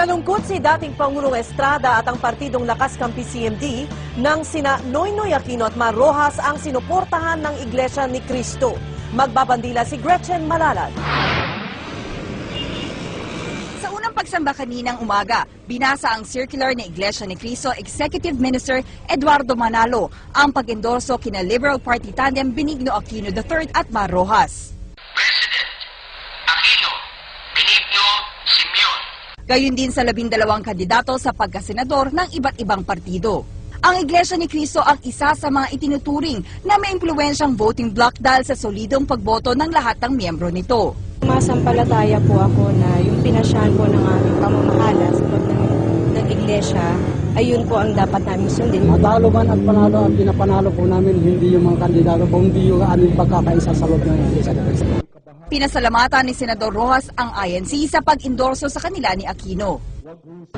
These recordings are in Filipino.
Nalungkot si dating Pangulong Estrada at ang partidong Lakas Kampi CMD nang sina Noynoy Aquino at Mar Rojas ang sinuportahan ng Iglesia ni Cristo. Magbabandila si Gretchen Malalad. Sa unang pagsamba kaninang umaga, binasa ang circular ni Iglesia ni Cristo Executive Minister Eduardo Manalo ang pag-endorso kina Liberal Party tandem Benigno Aquino III at Mar Rojas. President Aquino Benigno Simeon. Gayon din sa labindalawang kandidato sa pagkasenador ng iba't ibang partido. Ang Iglesia ni Cristo ang isa sa mga itinuturing na may impluensyang voting bloc dahil sa solidong pagboto ng lahat ng miyembro nito. Masampalataya po ako na yung pinasyahan po ng aming pamamahala sa loob ng, ng iglesia, ayun po ang dapat namin sundin. Matalo man at panalo at pinapanalo po namin hindi yung mga kandidato kundi yung aming pagkakaisa sa loob ng Iglesia ni Cristo. Pinasalamatan ni Senador Rojas ang INC sa pag-endorso sa kanila ni Aquino.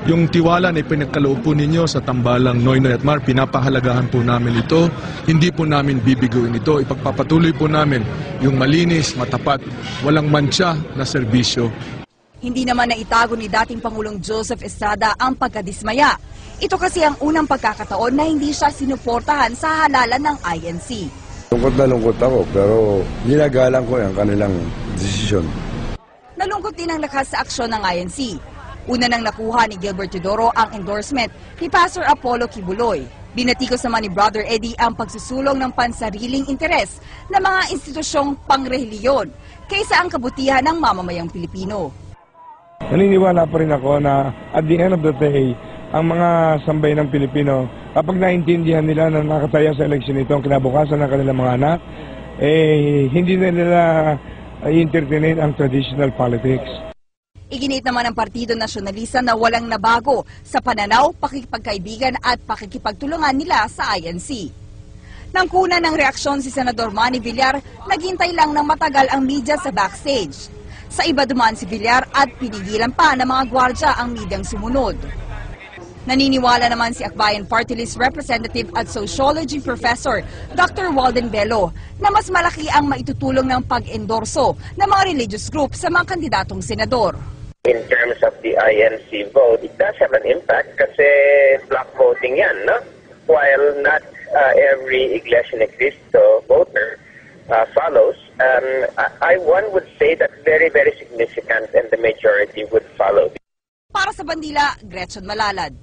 Yung tiwala na ipinagkaloob po ninyo sa tambalang Noynoy at Mar, pinapahalagahan po namin ito. Hindi po namin bibiguin ito. Ipagpapatuloy po namin yung malinis, matapat, walang mantsa na serbisyo. Hindi naman naitago ni dating Pangulong Joseph Estrada ang pagkadismaya. Ito kasi ang unang pagkakataon na hindi siya sinuportahan sa halalan ng INC. Lungkot na lungkot ako, pero ginagalang ko yung kanilang desisyon. Nalungkot din ang lakas sa aksyon ng INC. Una nang nakuha ni Gilbert Teodoro ang endorsement ni Pastor Apollo Kibuloy. Binatikos naman ni Brother Eddie ang pagsusulong ng pansariling interes ng mga institusyong pangreliyon kaysa ang kabutihan ng mamamayang Pilipino. naniniwala pa rin ako na at the end of the day, ang mga sambay ng Pilipino, kapag naintindihan nila na nakataya sa eleksyon ito ang kinabukasan ng kanilang mga anak, eh, hindi na nila i-entertain ang traditional politics. Iginit naman ng Partido Nasyonalista na walang nabago sa pananaw, pakikipagkaibigan at pakikipagtulungan nila sa INC. Nang kuna ng reaksyon si Senador Manny Villar, naghintay lang ng matagal ang media sa backstage. Sa iba dumaan si Villar at pinigilan pa ng mga gwardya ang medyang sumunod. Naniniwala naman si Akbayan Party List Representative at Sociology Professor Dr. Walden Bello na mas malaki ang maitutulong ng pag-endorso ng mga religious group sa mga kandidatong senador. in terms of the INC vote, it does have an impact kasi block voting yan, no? While not uh, every Iglesia ni Cristo voter uh, follows, um, I, I one would say that very, very significant and the majority would follow. Para sa Bandila, Gretchen Malalad.